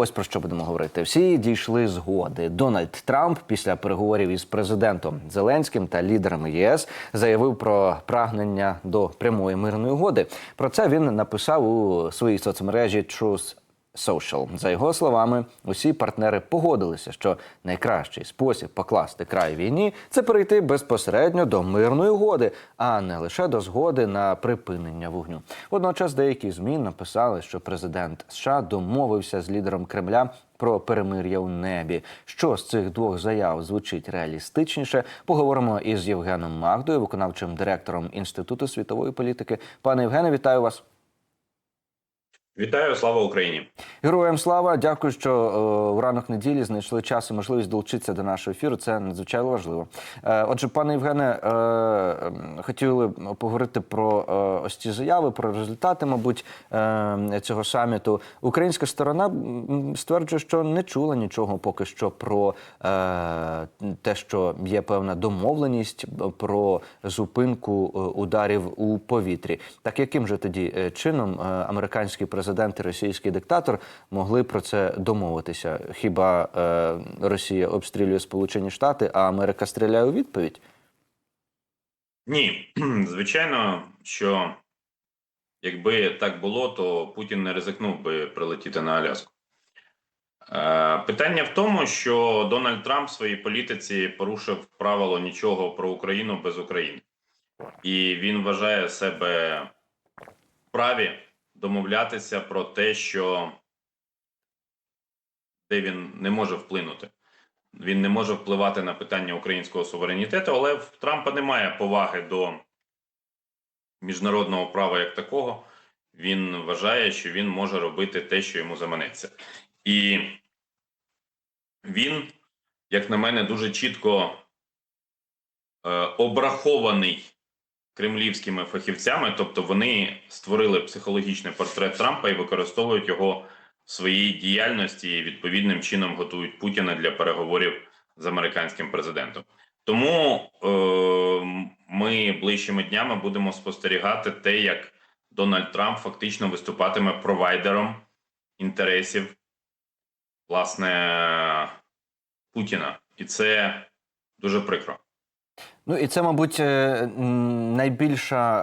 Ось про що будемо говорити. Всі дійшли згоди. Дональд Трамп після переговорів із президентом Зеленським та лідерами ЄС заявив про прагнення до прямої мирної угоди. Про це він написав у своїй соцмережі Truth Social. За його словами, усі партнери погодилися, що найкращий спосіб покласти край війні це перейти безпосередньо до мирної угоди, а не лише до згоди на припинення вогню. Водночас деякі змі написали, що президент США домовився з лідером Кремля. Про перемир'я у небі. Що з цих двох заяв звучить реалістичніше? Поговоримо із Євгеном Магдою, виконавчим директором Інституту світової політики. Пане Євгене, вітаю вас. Вітаю, слава Україні! Героям слава, дякую, що е, у ранок неділі знайшли час і можливість долучитися до нашого ефіру. Це надзвичайно важливо. Е, отже, пане Євгене, е, хотіли поговорити про е, ось ці заяви, про результати, мабуть, е, цього саміту. Українська сторона стверджує, що не чула нічого поки що про е, те, що є певна домовленість про зупинку е, ударів у повітрі. Так яким же тоді е, чином американський президент і російський диктатор могли про це домовитися? Хіба е, Росія обстрілює Сполучені Штати, а Америка стріляє у відповідь? Ні, звичайно, що якби так було, то Путін не ризикнув би прилетіти на Аляску. Е, Питання в тому, що Дональд Трамп в своїй політиці порушив правило нічого про Україну без України, і він вважає себе вправі домовлятися про те, що де він не може вплинути. Він не може впливати на питання українського суверенітету, але в Трампа немає поваги до міжнародного права як такого. Він вважає, що він може робити те, що йому заманеться. І він, як на мене, дуже чітко е, обрахований кремлівськими фахівцями, тобто вони створили психологічний портрет Трампа і використовують його в своїй діяльності і відповідним чином готують Путіна для переговорів з американським президентом. Тому е, ми ближчими днями будемо спостерігати те, як Дональд Трамп фактично виступатиме провайдером інтересів власне Путіна, і це дуже прикро. Ну і це, мабуть, е, м, найбільша,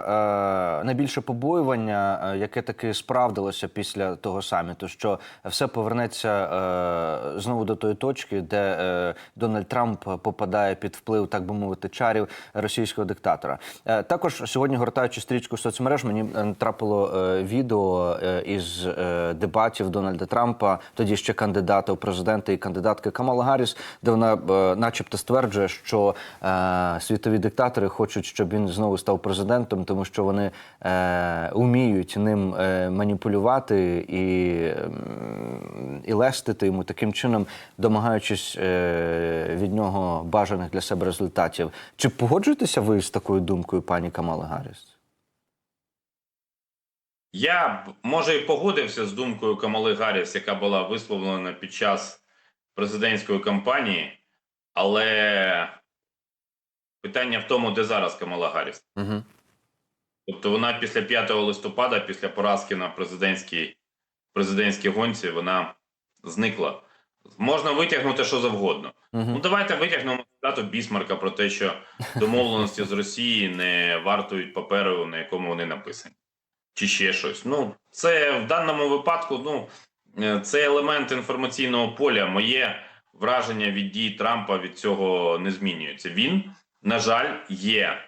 е, найбільше побоювання, е, яке таки справдилося після того саміту, що все повернеться е, знову до тої точки, де Дональд Трамп попадає під вплив, так би мовити, чарів російського диктатора. Також сьогодні, гортаючи стрічку соцмереж, мені трапило відео із дебатів Дональда Трампа, тоді ще кандидата у президенти і кандидатки Камала Гарріс, де вона, начебто, стверджує, що е, світові диктатори хочуть, щоб він знову став президентом, тому що вони е, уміють ним е, маніпулювати і, ем, і лестити йому таким чином, домагаючись е, від нього бажаних для себе результатів. Чи погоджуєтеся ви з такою думкою, пані Камала Гарріс? Я може і погодився з думкою Камали Гарріс, яка була висловлена під час президентської кампанії, але питання в тому, де зараз Камала Гарріс. Угу. Тобто вона після 5 листопада, після поразки на президентській президентській гонці, вона зникла. Можна витягнути що завгодно. Ну Угу. давайте витягнемо цитату Бісмарка про те, що домовленості з Росії не вартують паперу, на якому вони написані, чи ще щось. Ну, це в даному випадку, ну е, це елемент інформаційного поля. Моє враження від дій Трампа від цього не змінюється. Він, на жаль, є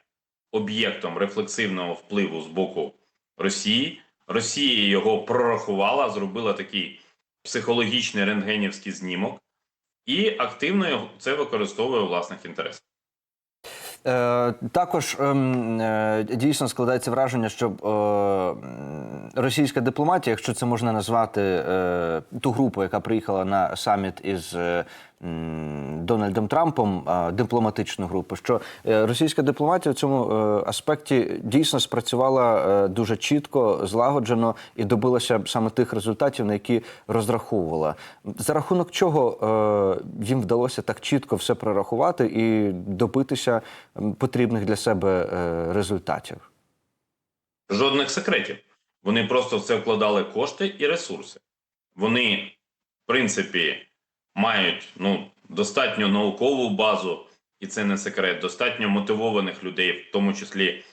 об'єктом рефлексивного впливу з боку Росії. Росія його прорахувала, зробила такий психологічний рентгенівський знімок і активно це використовує у власних інтересах. Е, також ем, е, дійсно складається враження, що е, російська дипломатія, якщо це можна назвати ту групу, яка приїхала на саміт із Дональдом Трампом, дипломатичну групу, що е, російська дипломатія в цьому е, аспекті дійсно спрацювала е, дуже чітко, злагоджено і добилася саме тих результатів, на які розраховувала. За рахунок чого їм вдалося так чітко все прорахувати і добитися потрібних для себе результатів. Жодних секретів. Вони просто в це вкладали кошти і ресурси. Вони в принципі, мають ну, достатньо наукову базу, і це не секрет, достатньо мотивованих людей, в тому числі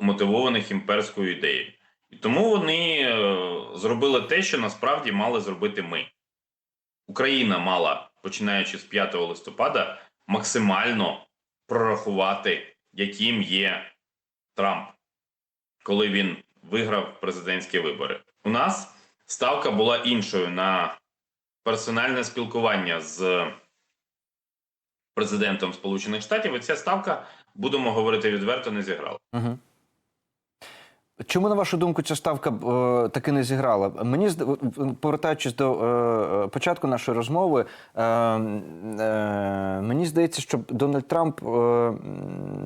мотивованих імперською ідеєю. І тому вони е, зробили те, що насправді мали зробити ми. Україна мала, починаючи з 5 листопада, максимально прорахувати, яким є Трамп, коли він виграв президентські вибори. У нас ставка була іншою на персональне спілкування з президентом Сполучених Штатів, і ця ставка, будемо говорити відверто, не зіграла. Угу. Чому, на вашу думку, ця ставка е, таки не зіграла? Мені повертаючись до е, початку нашої розмови, е, е, мені здається, що Дональд Трамп е,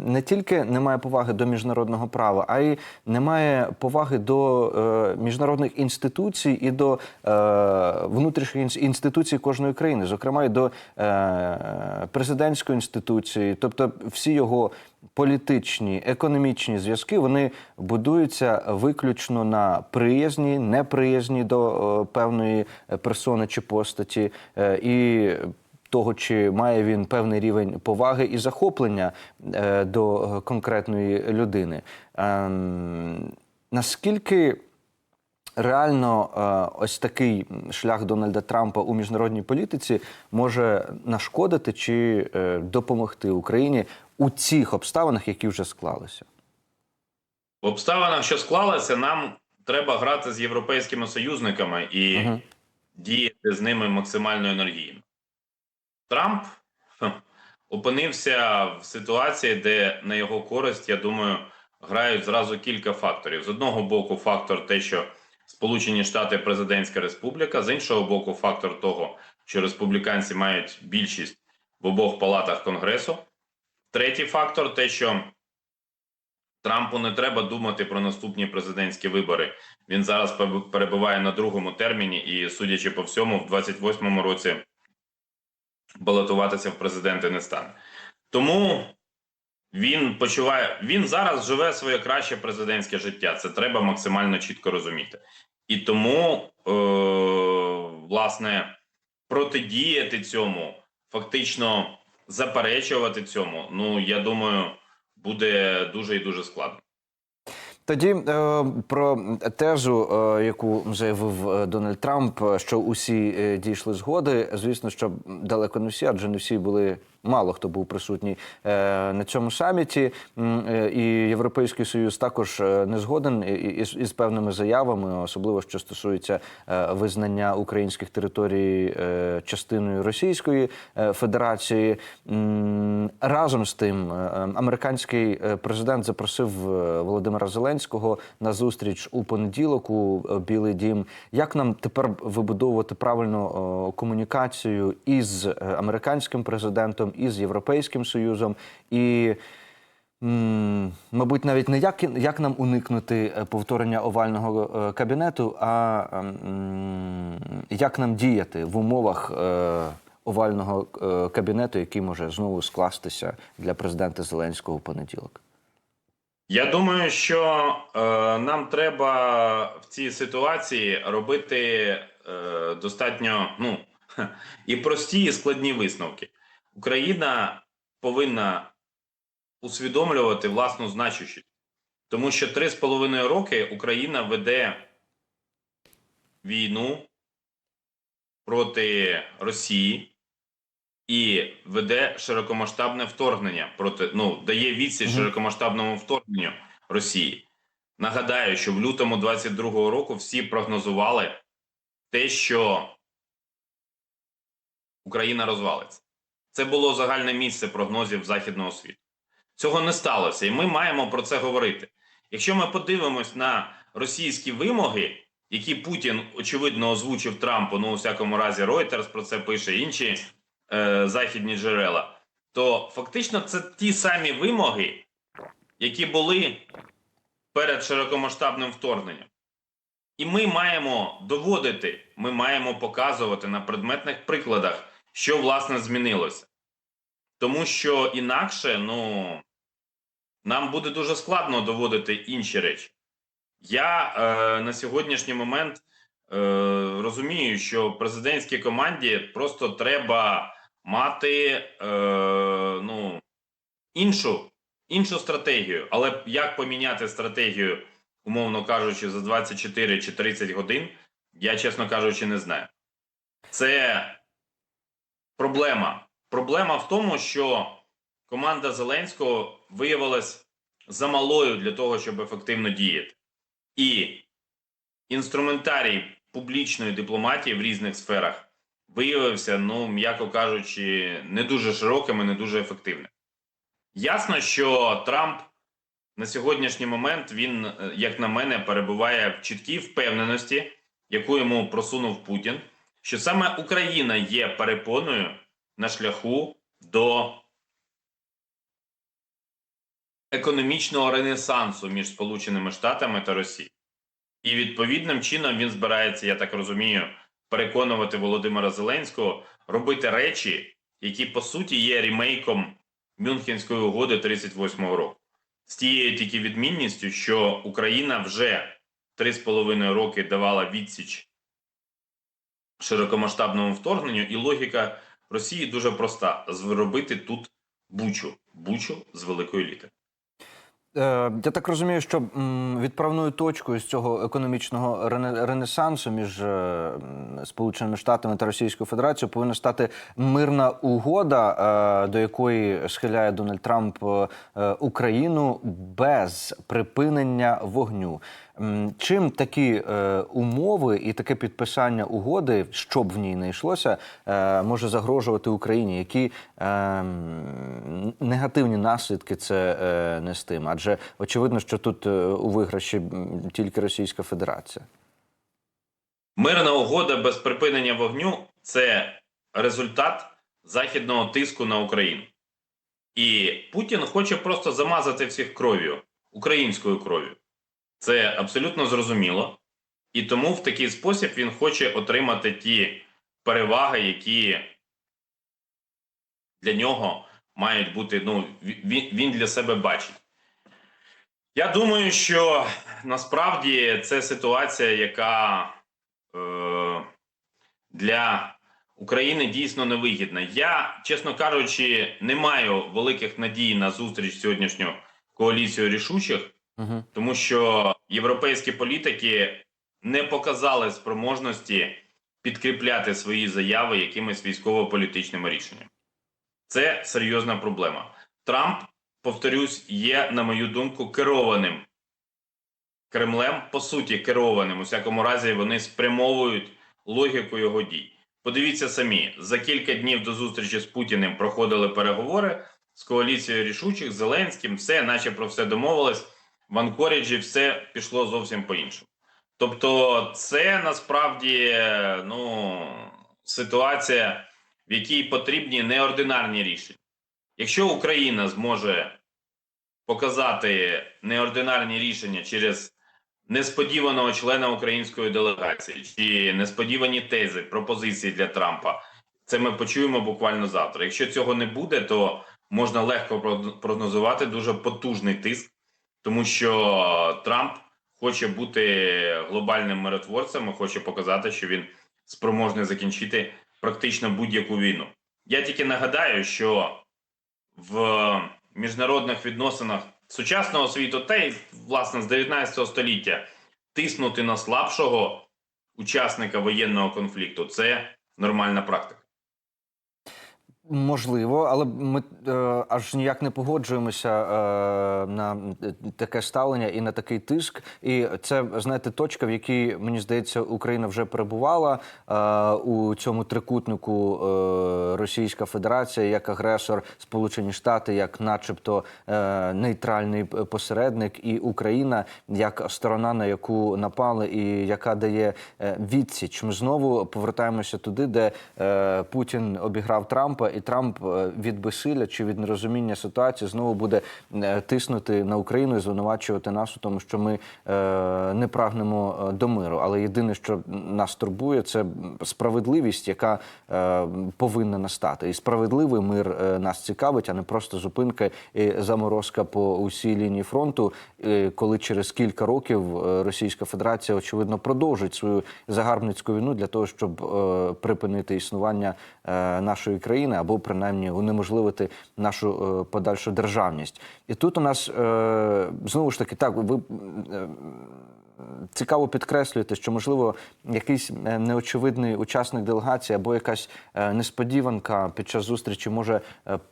не тільки не має поваги до міжнародного права, а й не має поваги до е, міжнародних інституцій і до е, внутрішніх інституцій кожної країни, зокрема і до е, президентської інституції, тобто всі його політичні, економічні зв'язки вони будуються виключно на приязні, неприязні до е, певної персони чи постаті, е, і того, чи має він певний рівень поваги і захоплення е, до конкретної людини. Ем, Наскільки реально ось такий шлях Дональда Трампа у міжнародній політиці може нашкодити чи допомогти Україні у цих обставинах, які вже склалися? В обставинах, що склалося, нам треба грати з європейськими союзниками і Мгм. діяти з ними максимально енергійно. Трамп опинився в ситуації, де на його користь, я думаю, грають зразу кілька факторів. З одного боку, фактор те, що Сполучені Штати президентська республіка, з іншого боку, фактор того, що республіканці мають більшість в обох палатах Конгресу. Третій фактор те, що Трампу не треба думати про наступні президентські вибори. Він зараз перебуває на другому терміні, і, судячи по всьому, в 28-му році балотуватися в президенти не стане. Тому він почуває, він зараз живе своє краще президентське життя. Це треба максимально чітко розуміти. І тому, е, власне, протидіяти цьому, фактично заперечувати цьому, ну я думаю, буде дуже і дуже складно. Тоді е, про тезу, е, яку заявив е, Дональд Трамп, що усі дійшли згоди. Звісно, що далеко не всі, адже не всі були. Мало хто був присутній е, на цьому саміті, е, і Європейський Союз також е, не згоден із, із певними заявами, особливо що стосується визнання українських територій частиною Російської Федерації. Разом з тим, американський президент запросив Володимира Зеленського на зустріч у понеділок у Білий Дім. Як нам тепер вибудовувати правильно е, комунікацію із американським президентом, із Європейським Союзом і. Мабуть, навіть не як, як нам уникнути е, повторення овального е, кабінету, а як нам діяти в умовах е, овального кабінету, який може знову скластися для президента Зеленського у понеділок. Я думаю, що е, нам треба в цій ситуації робити е, достатньо ну, і прості, і складні висновки. Україна повинна усвідомлювати власну значущість, тому що три з половиною роки Україна веде війну проти Росії і веде широкомасштабне вторгнення проти ну дає відсіч широкомасштабному вторгненню Росії. Нагадаю, що в лютому 22-го року всі прогнозували те, що Україна розвалиться. Це було загальне місце прогнозів західного світу. Цього не сталося, і ми маємо про це говорити. Якщо ми подивимось на російські вимоги, які Путін очевидно озвучив Трампу, ну у всякому разі Reuters про це пише інші е, західні джерела, то фактично це ті самі вимоги, які були перед широкомасштабним вторгненням. І ми маємо доводити, ми маємо показувати на предметних прикладах, що власне змінилося. Тому що інакше, ну, нам буде дуже складно доводити інші речі. Я е, на сьогоднішній момент розумію, що президентській команді просто треба мати е, ну, іншу, іншу стратегію. Але як поміняти стратегію, умовно кажучи, за 24 чи 30 годин, я, чесно кажучи, не знаю. Це проблема. Проблема в тому, що команда Зеленського виявилась замалою для того, щоб ефективно діяти. І інструментарій публічної дипломатії в різних сферах виявився, ну, м'яко кажучи, не дуже широким і не дуже ефективним. Ясно, що Трамп на сьогоднішній момент він, е, як на мене, перебуває в чіткій впевненості, яку йому просунув Путін, що саме Україна є перепоною на шляху до економічного ренесансу між Сполученими Штатами та Росією. І відповідним чином він збирається, я так розумію, переконувати Володимира Зеленського робити речі, які по суті є ремейком Мюнхенської угоди 38-го року. З тією тільки відмінністю, що Україна вже 3,5 роки давала відсіч широкомасштабному вторгненню, і логіка Росії дуже проста: зробити тут бучу, бучу з великої літери. Е, Я так розумію, що відправною точкою з цього економічного рене- ренесансу між е, Сполученими Штатами та Російською Федерацією повинна стати мирна угода, е, до якої схиляє Дональд Трамп Україну без припинення вогню. Чим такі е, умови і таке підписання угоди, що б в ній не йшлося, е, може загрожувати Україні? Які е, негативні наслідки це е, нестиме? Адже очевидно, що тут е, у виграші тільки Російська Федерація. Мирна угода без припинення вогню це результат західного тиску на Україну. І Путін хоче просто замазати всіх кров'ю, українською кров'ю. Це абсолютно зрозуміло. І тому в такий спосіб він хоче отримати ті переваги, які для нього мають бути. Ну, він, він для себе бачить. Я думаю, що насправді це ситуація, яка е, для України дійсно невигідна. Я, чесно кажучи, не маю великих надій на зустріч сьогоднішню коаліцію рішучих, Тому що європейські політики не показали спроможності підкріпляти свої заяви якимись військово-політичними рішеннями. Це серйозна проблема. Трамп, повторюсь, є, на мою думку, керованим Кремлем, по суті, керованим. У всякому разі, вони спрямовують логіку його дій. Подивіться самі, за кілька днів до зустрічі з Путіним проходили переговори з коаліцією рішучих, Зеленським, все, наче про все домовились. В Анкоріджі все пішло зовсім по-іншому. Тобто, це насправді ну, ситуація, в якій потрібні неординарні рішення. Якщо Україна зможе показати неординарні рішення через несподіваного члена української делегації чи несподівані тези, пропозиції для Трампа, це ми почуємо буквально завтра. Якщо цього не буде, то можна легко прогнозувати дуже потужний тиск, тому що Трамп хоче бути глобальним миротворцем і хоче показати, що він спроможний закінчити практично будь-яку війну. Я тільки нагадаю, що в міжнародних відносинах сучасного світу, та й власне з 19 століття тиснути на слабшого учасника воєнного конфлікту це нормальна практика. Можливо, але ми е, аж ніяк не погоджуємося е, на таке ставлення і на такий тиск. І це знаєте, точка, в якій мені здається, Україна вже перебувала е, у цьому трикутнику е, Російська Федерація як агресор, Сполучені Штати, як, начебто, е, нейтральний посередник, і Україна як сторона, на яку напали, і яка дає е, відсіч. Ми знову повертаємося туди, де е, Путін обіграв Трампа і Трамп е, від безсилля чи від нерозуміння ситуації знову буде е, тиснути на Україну і звинувачувати нас у тому, що ми е, не прагнемо до миру. Але єдине, що нас турбує, це справедливість, яка повинна настати. І справедливий мир нас цікавить, а не просто зупинка і заморозка по усій лінії фронту, коли через кілька років Російська Федерація очевидно продовжить свою загарбницьку війну для того, щоб припинити існування нашої країни або принаймні унеможливити нашу е, подальшу державність. І тут у нас е, знову ж таки так ви. е, Цікаво підкреслюєте, що можливо якийсь неочевидний учасник делегації або якась несподіванка під час зустрічі може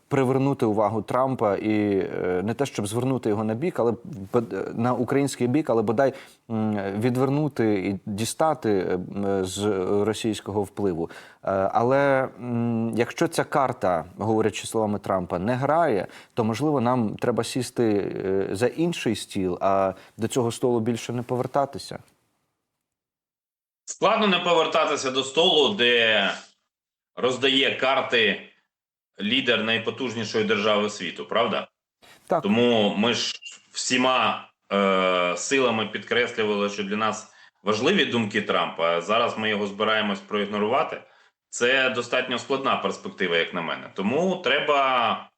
привернути увагу Трампа і е, не те, щоб звернути його на бік, але е, на український бік, але бодай відвернути і дістати е, з російського впливу. Але якщо ця карта, говорячи словами Трампа, не грає, то можливо нам треба сісти за інший стіл, а до цього столу більше не повертатися. Складно не повертатися до столу, де роздає карти лідер найпотужнішої держави світу, правда? Так. Тому ми ж всіма е, силами підкреслювали, що для нас важливі думки Трампа. а Зараз ми його збираємось проігнорувати. Це достатньо складна перспектива, як на мене. Тому треба,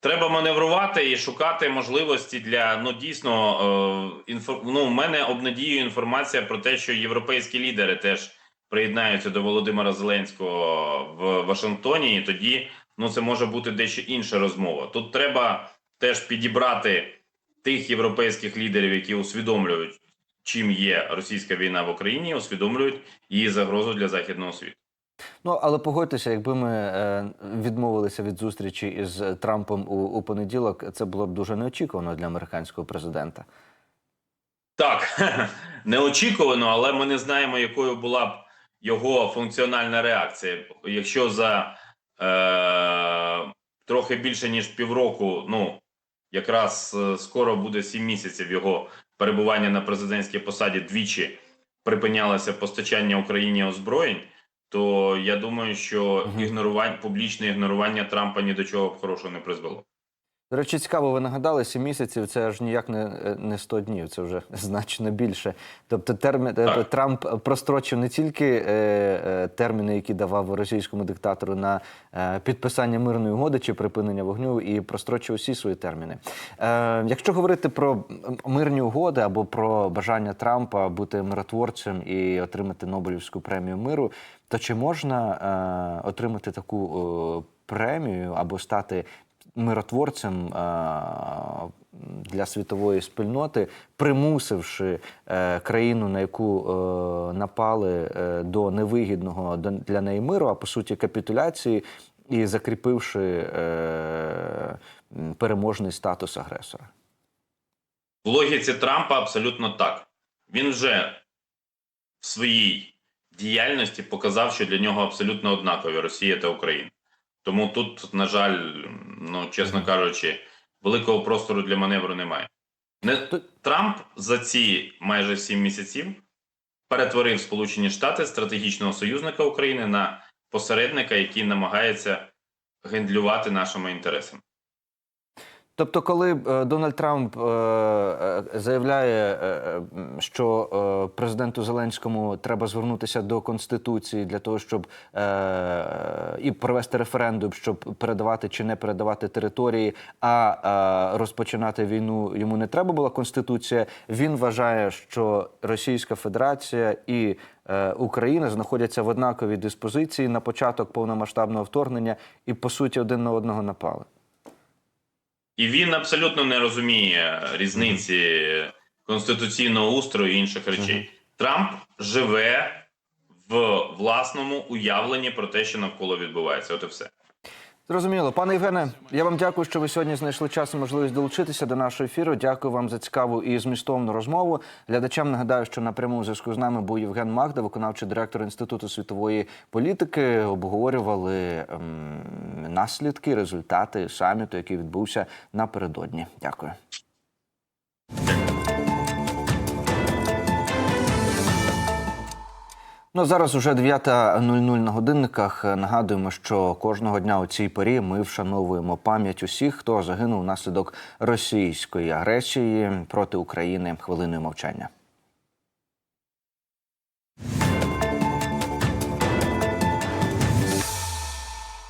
треба маневрувати і шукати можливості для ну дійсно е, інфо, ну, в мене обнадіює інформація про те, що європейські лідери теж приєднаються до Володимира Зеленського в Вашингтоні, і тоді ну це може бути дещо інша розмова. Тут треба теж підібрати тих європейських лідерів, які усвідомлюють, чим є російська війна в Україні, усвідомлюють її загрозу для західного світу. Ну але погодьтеся, якби ми е, відмовилися від зустрічі із Трампом у, у понеділок, це було б дуже неочікувано для американського президента. Так, неочікувано, але ми не знаємо, якою була б його функціональна реакція. Якщо за е, трохи більше ніж півроку, ну якраз е, скоро буде сім місяців його перебування на президентській посаді двічі припинялося постачання Україні озброєнь, то я думаю, що ігнорування публічне ігнорування Трампа ні до чого б хорошого не призвело. До речі, цікаво, ви нагадали, 7 місяців це аж ніяк не, не 100 днів, це вже значно більше. Тобто термін е, Так. Трамп прострочив не тільки е, е, терміни, які давав російському диктатору на е, підписання мирної угоди чи припинення вогню, і прострочив усі свої терміни. Е, якщо говорити про мирні угоди або про бажання Трампа бути миротворцем і отримати Нобелівську премію миру, то чи можна е, отримати таку е, премію або стати миротворцем е, для світової спільноти, примусивши е, країну, на яку е, напали до невигідного для неї миру, а по суті капітуляції, і закріпивши переможний статус агресора. В логіці Трампа абсолютно так. Він вже в своїй діяльності показав, що для нього абсолютно однакові Росія та Україна. Тому тут, на жаль, ну чесно кажучи, великого простору для маневру немає. Не Трамп за ці майже сім місяців перетворив Сполучені Штати стратегічного союзника України на посередника, який намагається гендлювати нашими інтересами. Тобто, коли е, Дональд Трамп е, е, заявляє, що президенту Зеленському треба звернутися до конституції для того, щоб і провести референдум, щоб передавати чи не передавати території, а розпочинати війну йому не треба була конституція. Він вважає, що Російська Федерація і Україна знаходяться в однаковій диспозиції на початок повномасштабного вторгнення і по суті один на одного напали. І він абсолютно не розуміє різниці конституційного устрою і інших речей. Трамп живе в власному уявленні про те, що навколо відбувається. От і все. Зрозуміло, пане Євгене. Я вам дякую, що ви сьогодні знайшли час і можливість долучитися до нашого ефіру. Дякую вам за цікаву і змістовну розмову. Глядачам нагадаю, що на прямому зв'язку з нами був Євген Магда, виконавчий директор інституту світової політики. Обговорювали ем, наслідки, результати саміту, який відбувся напередодні. Дякую. Ну зараз уже 9.00 на годинниках. Нагадуємо, що кожного дня у цій порі ми вшановуємо пам'ять усіх, хто загинув внаслідок російської агресії проти України хвилиною мовчання.